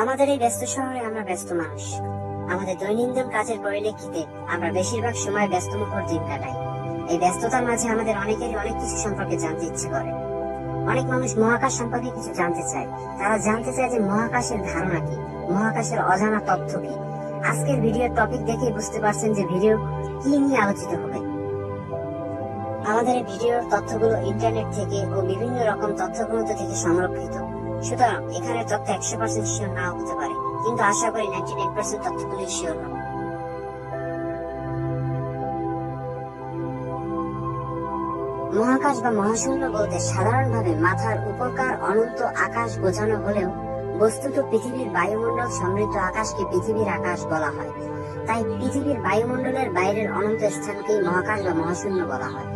আমাদের এই ব্যস্ত শহরে আমরা ব্যস্ত মানুষ। আমাদের দৈনন্দিন কাজের পরিপ্রেক্ষিতে আমরা বেশিরভাগ সময় ব্যস্তমুখর দিন কাটাই। এই ব্যস্ততার মাঝে আমাদের অনেকেরই অনেক কিছু সম্পর্কে জানতে ইচ্ছে করে। অনেক মানুষ মহাকাশ সম্পর্কে কিছু জানতে চায়। তারা জানতে চায় যে মহাকাশের ধারণা কি? মহাকাশের অজানা তথ্য কি? আজকের ভিডিওর টপিক দেখে বুঝতে পারছেন যে ভিডিও কি নিয়ে আলোচিত হবে। আমাদের ভিডিওর তথ্যগুলো ইন্টারনেট থেকে ও বিভিন্ন রকম তথ্যগ্রন্থ থেকে সংরক্ষিত। সুতরাং এখানে তথ্য একশো পার্সেন্ট শিওর নাও হতে পারে। কিন্তু আশা করি নাইনটি নাইন পার্সেন্ট তথ্যগুলি শিওর হবে। মহাকাশ বা মহাশূন্য বলতে সাধারণভাবে মাথার উপকার অনন্ত আকাশ বোঝানো হলেও বস্তুত পৃথিবীর বায়ুমণ্ডল সমৃদ্ধ আকাশকে পৃথিবীর আকাশ বলা হয়। তাই পৃথিবীর বায়ুমণ্ডলের বাইরের অনন্ত স্থানকেই মহাকাশ বা মহাশূন্য বলা হয়।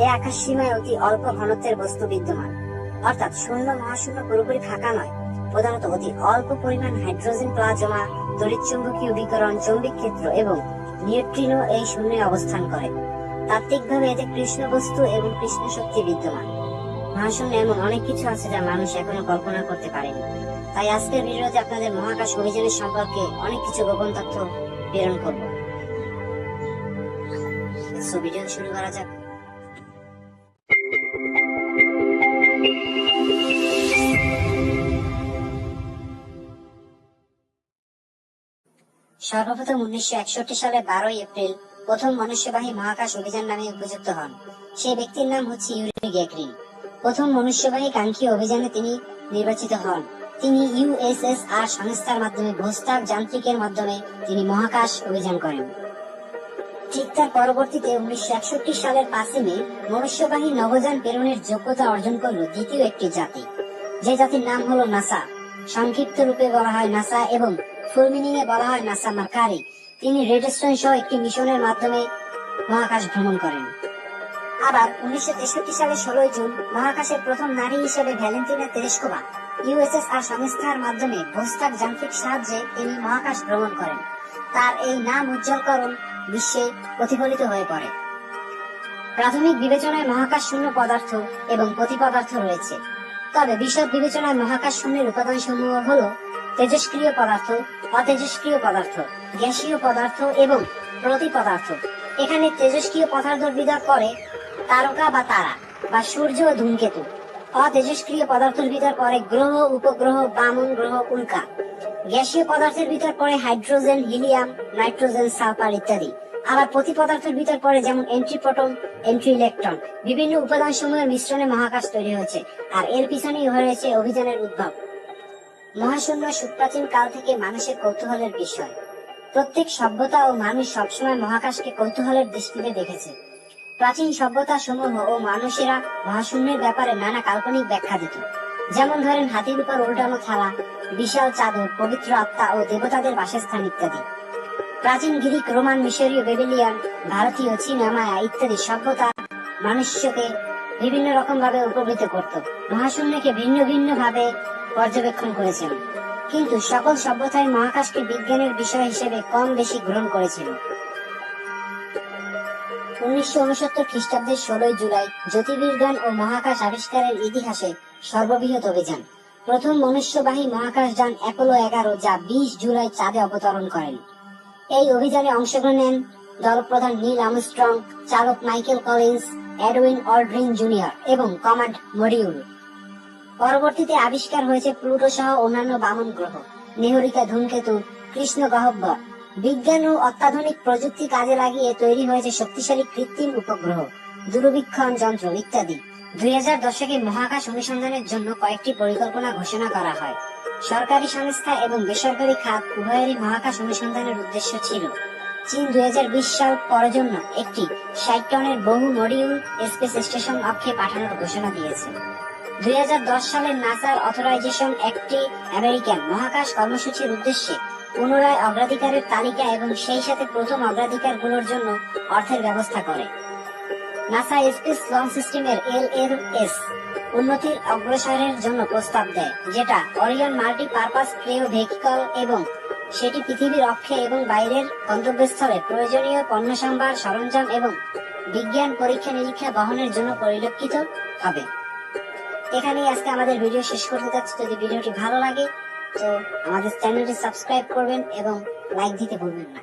এই আকাশ সীমায় অতি অল্প ঘনত্বের বস্তু বিদ্যমান। অর্থাৎ শূন্য মহাশূন্য পুরোপুরি ফাঁকা নয়। প্রধানত অতি অল্প পরিমাণ হাইড্রোজেন, প্লাজমা, তড়িৎচুম্বকীয় বিকিরণ, চৌম্বিক ক্ষেত্র এবং নিউট্রিনো এই শূন্যে অবস্থান করে। তাত্ত্বিকভাবে এতে কৃষ্ণ বস্তু এবং কৃষ্ণ শক্তি বিদ্যমান। মহাশূন্য এমন অনেক কিছু আছে যা মানুষ এখনও কল্পনা করতে পারেনি। তাই আজকের ভিডিওতে আপনাদের মহাকাশ অভিযানের সম্পর্কে অনেক কিছু গোপন তথ্য প্রেরণ করব। সো ভিডিও শুরু করা যাক। সর্বপ্রথম উনিশশো একষট্টি সালে বারোই এপ্রিল প্রথম মনুষ্যবাহী মহাকাশ অভিযান নামে উপযুক্ত হন। সেই ব্যক্তির নাম হচ্ছে ইউরি গ্যাকরিন প্রথম মনুষ্যবাহী কাঙ্ক্ষী অভিযানে তিনি নির্বাচিত হন। তিনি ইউএসএসআর সংস্থার মাধ্যমে ভোস্তার যান্ত্রিকের মাধ্যমে তিনি মহাকাশ অভিযান করেন। ঠিক তার পরবর্তীতে উনিশশো একষট্টি সালের পাঁচই মে মনুষ্যবাহী নবযান প্রেরণের যোগ্যতা অর্জন করল দ্বিতীয় একটি জাতি। যে জাতির নাম হলো নাসা। সংক্ষিপ্ত রূপে বলা হয় নাসা এবং ফুল এ বলা হয় নাসা মার্কারি। তিনি রেডস্টোন সহ একটি মিশনের মাধ্যমে মহাকাশ ভ্রমণ করেন। আবার উনিশশো তেষট্টি সালের ষোলোই জুন মহাকাশের প্রথম নারী হিসেবে ভ্যালেন্টিনা তেরেস্কোভা ইউএসএসআর সংস্থার মাধ্যমে ভোস্তার যান্ত্রিক সাহায্যে তিনি মহাকাশ ভ্রমণ করেন। তার এই নাম উজ্জ্বলকরণ বিশ্বে প্রতিফলিত হয়ে পড়ে। প্রাথমিক বিবেচনায় মহাকাশ শূন্য পদার্থ এবং প্রতিপদার্থ রয়েছে। তবে বিশদ বিবেচনায় মহাকাশ শূন্যের উপাদান সমূহ হল তেজস্ক্রিয় পদার্থ অতেজস্ক্রিয় পদার্থ, গ্যাসীয় পদার্থ এবং প্রতি পদার্থ এখানে তেজস্ক্রিয় পদার্থ ভিতর পড়ে তারকা বা তারা, বা সূর্য ও ধূমকেতু। অতেজস্ক্রিয় পদার্থের ভিতর পড়ে গ্রহ, উপগ্রহ, বামন গ্রহ, উল্কা। গ্যাসীয় পদার্থের ভিতর পড়ে হাইড্রোজেন, হিলিয়াম, নাইট্রোজেন, সালফার ইত্যাদি। আবার প্রতি পদার্থের ভিতর পড়ে যেমন এন্ট্রি প্রোটন, এন্ট্রি ইলেকট্রন। বিভিন্ন উপাদান সমূহের মিশ্রণে মহাকাশ তৈরি হয়েছে, আর এর পিছনেই হয়েছে অভিযানের উদ্ভব। মহাশূন্য সুপ্রাচীন কাল থেকে মানুষের কৌতূহলের বিষয়। প্রত্যেক সভ্যতা ও মানুষ সবসময় মহাকাশকে কৌতূহলের দৃষ্টিতে দেখেছে। প্রাচীন সভ্যতা সমূহ ও মানুষেরা মহাশূন্যের ব্যাপারে নানা কাল্পনিক ব্যাখ্যা দিত। যেমন ধরেন হাতির উপর উল্টানো থালা, বিশাল চাদর, পবিত্র আত্মা ও দেবতাদের বাসস্থান ইত্যাদি। প্রাচীন গ্রিক, রোমান মিশরীয়, বেবিলিয়ান, ভারতীয়, চীনা মায়া ইত্যাদি সভ্যতা মানুষকে বিভিন্ন রকম ভাবে উপকৃত করত। মহাশূন্যকে ভিন্ন ভিন্ন ভাবে পর্যবেক্ষণ করেছেন। কিন্তু সকল সভ্যতায় মহাকাশকে বিজ্ঞানের বিষয় হিসেবে কম বেশি গ্রহণ করেছিল। উনিশশো উনসত্তর খ্রিস্টাব্দের ষোলোই জুলাই জ্যোতির্বিজ্ঞান ও মহাকাশ আবিষ্কারের ইতিহাসে সর্ববৃহৎ অভিযান। প্রথম মনুষ্যবাহী মহাকাশ যান অ্যাপোলো এগারো যা বিশ জুলাই চাঁদে অবতরণ করেন। এই অভিযানে অংশগ্রহণ নেন দলপ্রধান নীল আমস্ট্রং, চালক Michael Collins Edwin Aldrin junior এবং কমান্ড মডিউল পরবর্তীতে আবিষ্কার হয়েছে প্লুটো সহ অন্যান্য বামন গ্রহ, নেহরিকা ধূমকেতু, কৃষ্ণ গহ্বর বিজ্ঞান ও অত্যাধুনিক প্রযুক্তি কাজে লাগিয়ে তৈরি হয়েছে শক্তিশালী কৃত্রিম উপগ্রহ, দূরবীক্ষণ যন্ত্র ইত্যাদি। দুই হাজার দশকে মহাকাশ অনুসন্ধানের জন্য কয়েকটি পরিকল্পনা ঘোষণা করা হয়। সরকারি সংস্থা এবং বেসরকারি খাত উভয়েরই মহাকাশ অনুসন্ধানের উদ্দেশ্য ছিল। চীন দুই হাজার বিশ সাল পরের জন্য একটি ষাট টনের বহু মডিউল স্পেস স্টেশন অক্ষে পাঠানোর ঘোষণা দিয়েছে। দুই সালের নাসার অথরাইজেশন একটি আমেরিকান মহাকাশ কর্মসূচির উদ্দেশ্যে পুনরায় অগ্রাধিকারের তালিকা এবং সেই সাথে প্রথম অগ্রাধিকারগুলোর জন্য অর্থের ব্যবস্থা করে। নাসা স্পেস লঞ্চ সিস্টেমের এল এর এস উন্নতির অগ্রসরের জন্য প্রস্তাব দেয়, যেটা Orion multi purpose crew vehicle এবং সেটি পৃথিবীর অক্ষে এবং বাইরের গন্তব্যস্থলে প্রয়োজনীয় পণ্য সম্ভার, সরঞ্জাম এবং বিজ্ঞান পরীক্ষা নিরীক্ষা বহনের জন্য পরিলক্ষিত হবে। এখানেই আজকে আমাদের ভিডিও শেষ করতে যাচ্ছি। যদি ভিডিওটি ভালো লাগে, তো আমাদের চ্যানেলটি সাবস্ক্রাইব করবেন এবং লাইক দিতে ভুলবেন না।